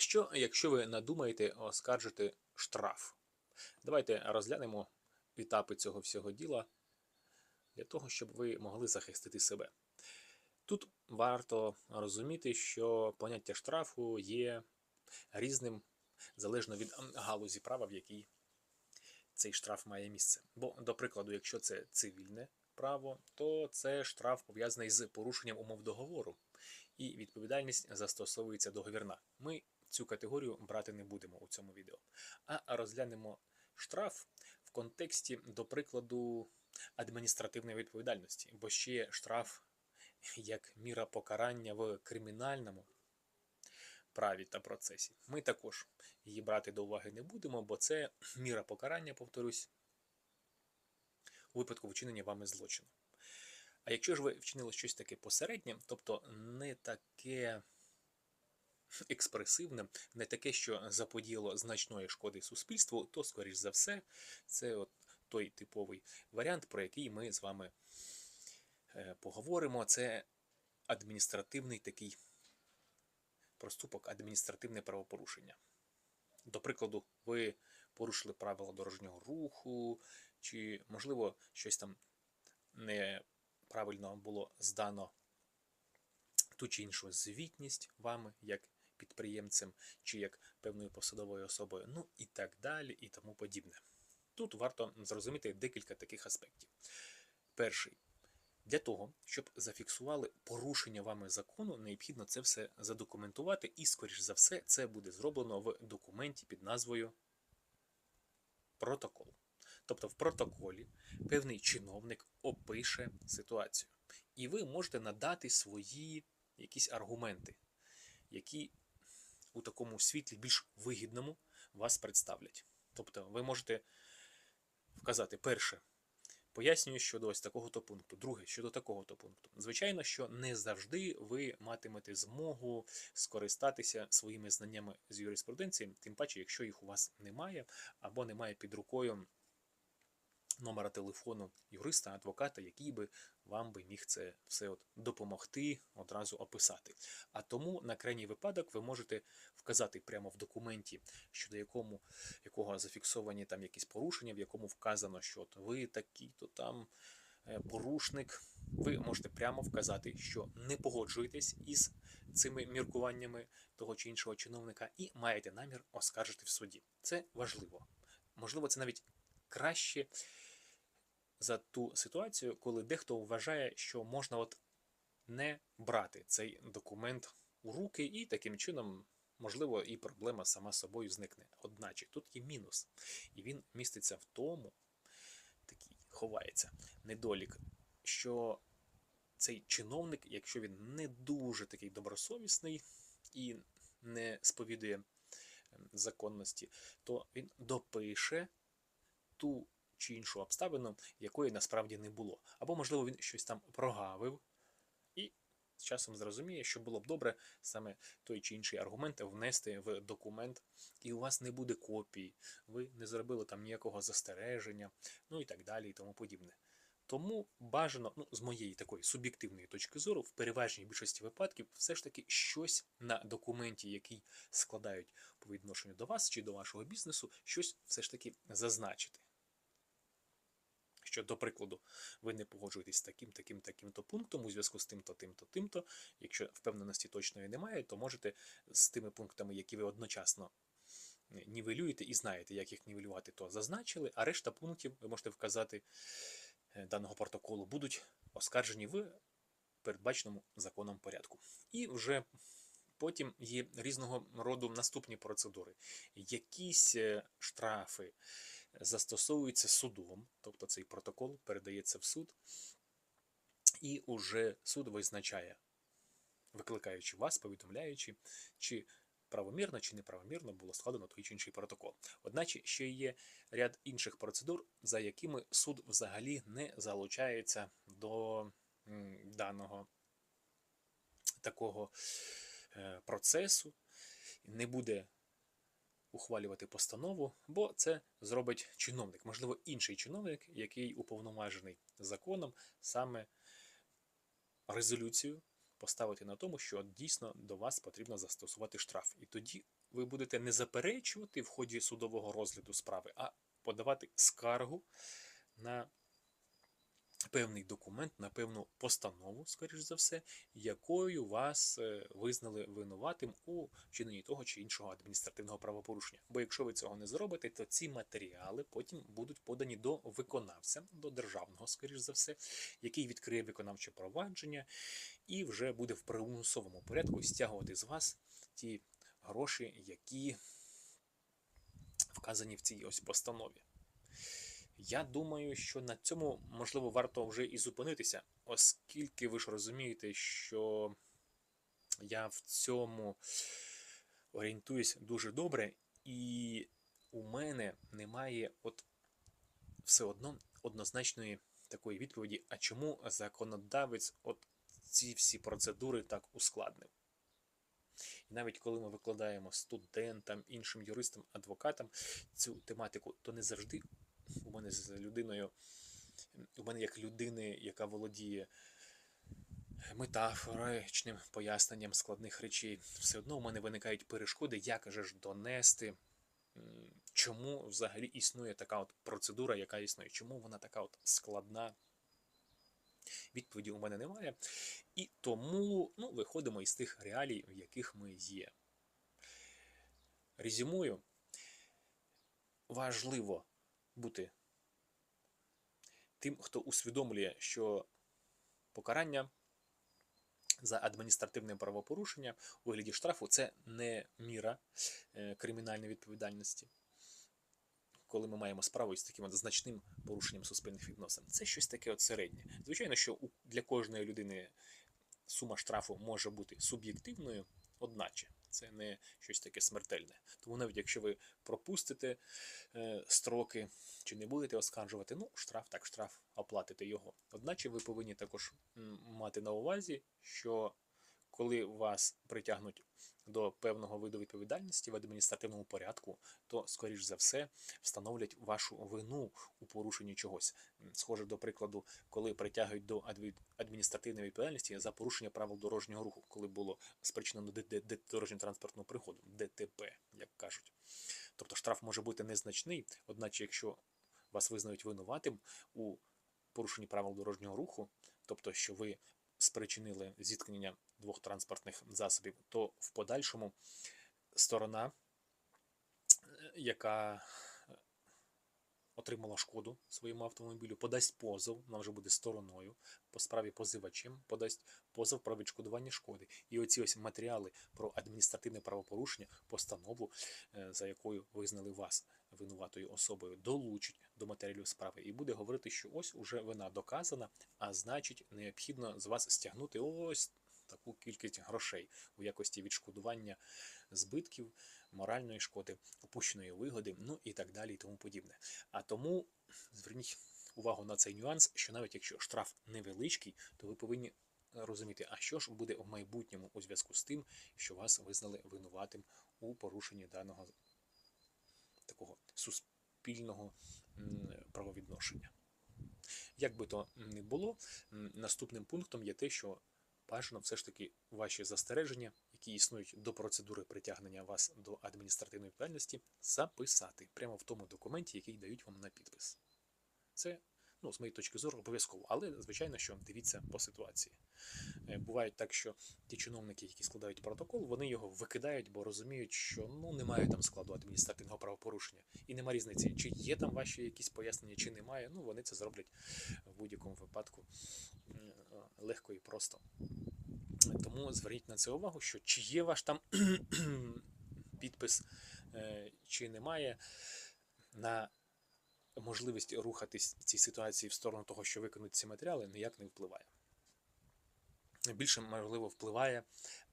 що, якщо ви надумаєте оскаржити штраф? Давайте розглянемо етапи цього всього діла для того, щоб ви могли захистити себе. Тут варто розуміти, що поняття штрафу є різним залежно від галузі права, в якій цей штраф має місце. Бо, до прикладу, якщо це цивільне право, то це штраф пов'язаний з порушенням умов договору, і відповідальність застосовується договірна. Ми цю категорію брати не будемо у цьому відео, а розглянемо штраф в контексті, до прикладу, адміністративної відповідальності, бо ще штраф як міра покарання в кримінальному праві та процесі. Ми також її брати до уваги не будемо, бо це міра покарання, повторюсь, у випадку вчинення вами злочину. А якщо ж ви вчинили щось таке посереднє, тобто не таке експресивне, не таке, що заподіяло значної шкоди суспільству, то, скоріш за все, це от той типовий варіант, про який ми з вами е, поговоримо. Це адміністративний такий проступок, адміністративне правопорушення. До прикладу, ви порушили правила дорожнього руху, чи, можливо, щось там неправильно було здано ту чи іншу звітність вами, як підприємцем, чи як певною посадовою особою, ну і так далі, і тому подібне. Тут варто зрозуміти декілька таких аспектів. Перший. Для того, щоб зафіксували порушення вами закону, необхідно це все задокументувати, і, скоріш за все, це буде зроблено в документі під назвою протокол. Тобто в протоколі певний чиновник опише ситуацію. І ви можете надати свої якісь аргументи, які у такому світлі більш вигідному вас представлять. Тобто ви можете вказати перше. Пояснюю щодо ось такого-то пункту. Друге, щодо такого-то пункту. Звичайно, що не завжди ви матимете змогу скористатися своїми знаннями з юриспруденції, тим паче, якщо їх у вас немає, або немає під рукою номера телефону юриста, адвоката, який би вам би міг це все от допомогти одразу описати. А тому на крайній випадок ви можете вказати прямо в документі, щодо якому якого зафіксовані там якісь порушення, в якому вказано, що от ви такий-то там е, порушник. Ви можете прямо вказати, що не погоджуєтесь із цими міркуваннями того чи іншого чиновника, і маєте намір оскаржити в суді. Це важливо. Можливо, це навіть краще за ту ситуацію, коли дехто вважає, що можна от не брати цей документ у руки, і таким чином, можливо, і проблема сама собою зникне. Одначе тут є мінус, і він міститься в тому, такий ховається недолік, що цей чиновник, якщо він не дуже такий добросовісний і не сповідує ем, законності, то він допише ту чи іншу обставину, якої насправді не було. Або, можливо, він щось там прогавив і з часом зрозуміє, що було б добре саме той чи інший аргумент внести в документ, і у вас не буде копії, ви не зробили там ніякого застереження, ну і так далі, і тому подібне. Тому бажано, ну, з моєї такої суб'єктивної точки зору, в переважній більшості випадків, все ж таки щось на документі, який складають по відношенню до вас чи до вашого бізнесу, щось все ж таки зазначити. Що, до прикладу, ви не погоджуєтесь з таким, таким, таким-то пунктом у зв'язку з тим-то, тим-то, тим-то. Якщо впевненості точної немає, то можете з тими пунктами, які ви одночасно нівелюєте і знаєте, як їх нівелювати, то зазначили, а решта пунктів ви можете вказати е, даного протоколу, будуть оскаржені в передбаченому законом порядку. І вже потім є різного роду наступні процедури. Якісь е, штрафи застосовується судом, тобто цей протокол передається в суд, і уже суд визначає, викликаючи вас, повідомляючи, чи правомірно чи неправомірно було складено той чи інший протокол. Одначе ще є ряд інших процедур, за якими суд взагалі не залучається до даного такого е, процесу, не буде ухвалювати постанову, бо це зробить чиновник, можливо, інший чиновник, який уповноважений законом саме резолюцію поставити на тому, що дійсно до вас потрібно застосувати штраф. І тоді ви будете не заперечувати в ході судового розгляду справи, а подавати скаргу на певний документ, на певну постанову, скоріш за все, якою вас е, визнали винуватим у вчиненні того чи іншого адміністративного правопорушення. Бо якщо ви цього не зробите, то ці матеріали потім будуть подані до виконавця, до державного, скоріш за все, який відкриє виконавче провадження і вже буде в примусовому порядку стягувати з вас ті гроші, які вказані в цій ось постанові. Я думаю, що на цьому можливо варто вже і зупинитися, оскільки ви ж розумієте, що я в цьому орієнтуюсь дуже добре, і у мене немає от все одно однозначної такої відповіді, а чому законодавець от ці всі процедури так ускладнив. І навіть коли ми викладаємо студентам, іншим юристам, адвокатам цю тематику, то не завжди у мене з людиною, у мене як людини, яка володіє метафоричним поясненням складних речей, все одно у мене виникають перешкоди, як же ж донести, чому взагалі існує така от процедура, яка існує, чому вона така от складна. Відповіді у мене немає. І тому ну, виходимо із тих реалій, в яких ми є. Резюмую, важливо бути тим, хто усвідомлює, що покарання за адміністративне правопорушення у вигляді штрафу це не міра е, кримінальної відповідальності. Коли ми маємо справу із таким значним порушенням суспільних відносин, це щось таке от середнє. Звичайно, що для кожної людини сума штрафу може бути суб'єктивною, одначе це не щось таке смертельне. Тому навіть якщо ви пропустите е, строки чи не будете оскаржувати, ну, штраф так штраф, оплатите його. Одначе ви повинні також мати на увазі, що коли вас притягнуть до певного виду відповідальності в адміністративному порядку, то, скоріш за все, встановлять вашу вину у порушенні чогось. Схоже до прикладу, коли притягують до адмі- адміністративної відповідальності за порушення правил дорожнього руху, коли було спричинено дорожньо-транспортну пригоду, ДТП, як кажуть. Тобто штраф може бути незначний, одначе, якщо вас визнають винуватим у порушенні правил дорожнього руху, тобто, що ви спричинили зіткнення двох транспортних засобів, то в подальшому сторона, е, яка отримала шкоду своєму автомобілю, подасть позов, вона вже буде стороною по справі позивачем, подасть позов про відшкодування шкоди. І оці ось матеріали про адміністративне правопорушення, постанову, е, за якою визнали вас винуватою особою, долучить до матеріалів справи і буде говорити, що ось уже вина доказана, а значить, необхідно з вас стягнути ось таку кількість грошей у якості відшкодування збитків, моральної шкоди, упущеної вигоди, ну і так далі, і тому подібне. А тому зверніть увагу на цей нюанс, що навіть якщо штраф невеличкий, то ви повинні розуміти, а що ж буде в майбутньому у зв'язку з тим, що вас визнали винуватим у порушенні даного такого суспільного правовідношення. Як би то не було, наступним пунктом є те, що бажано все ж таки ваші застереження, які існують до процедури притягнення вас до адміністративної відповідальності, записати прямо в тому документі, який дають вам на підпис. Це, ну, з моєї точки зору, обов'язково, але звичайно, що дивіться по ситуації. Е, Буває так, що ті чиновники, які складають протокол, вони його викидають, бо розуміють, що ну немає там складу адміністративного правопорушення, і нема різниці, чи є там ваші якісь пояснення, чи немає. Ну вони це зроблять в будь-якому випадку легко і просто. Тому зверніть на це увагу, що чи є ваш там підпис, е, чи немає на можливість рухатись цій ситуації в сторону того, що виконують ці матеріали, ніяк не впливає. Більше, можливо, впливає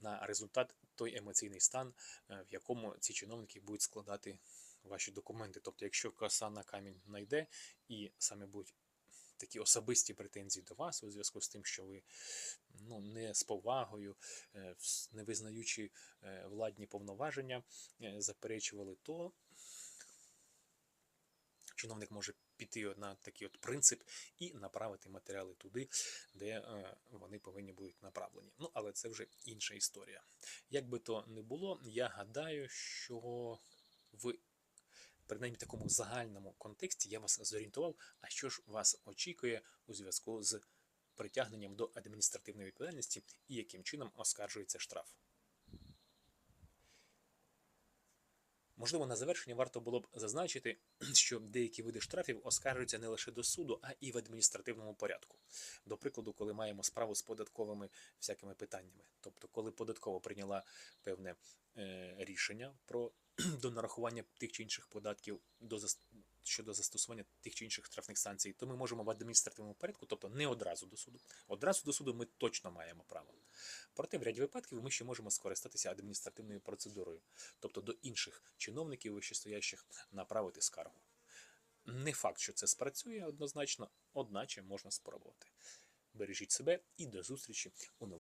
на результат той емоційний стан, е, в якому ці чиновники будуть складати ваші документи. Тобто, якщо коса на камінь найде і саме будуть такі особисті претензії до вас у зв'язку з тим, що ви ну, не з повагою, е, не визнаючи е, владні повноваження, е, заперечували, то чиновник може піти на такий от принцип і направити матеріали туди, де вони повинні будуть направлені. Ну, але це вже інша історія. Як би то не було, я гадаю, що в принаймні такому загальному контексті я вас зорієнтував, а що ж вас очікує у зв'язку з притягненням до адміністративної відповідальності і яким чином оскаржується штраф. Можливо, на завершення варто було б зазначити, що деякі види штрафів оскаржуються не лише до суду, а і в адміністративному порядку. До прикладу, коли маємо справу з податковими всякими питаннями. Тобто, коли податкова прийняла певне е, рішення про до нарахування тих чи інших податків до щодо застосування тих чи інших штрафних санкцій, то ми можемо в адміністративному порядку, тобто не одразу до суду. Одразу до суду ми точно маємо право. Проте в ряді випадків ми ще можемо скористатися адміністративною процедурою, тобто до інших чиновників вищестоящих направити скаргу. Не факт, що це спрацює однозначно, одначе можна спробувати. Бережіть себе і до зустрічі у нових.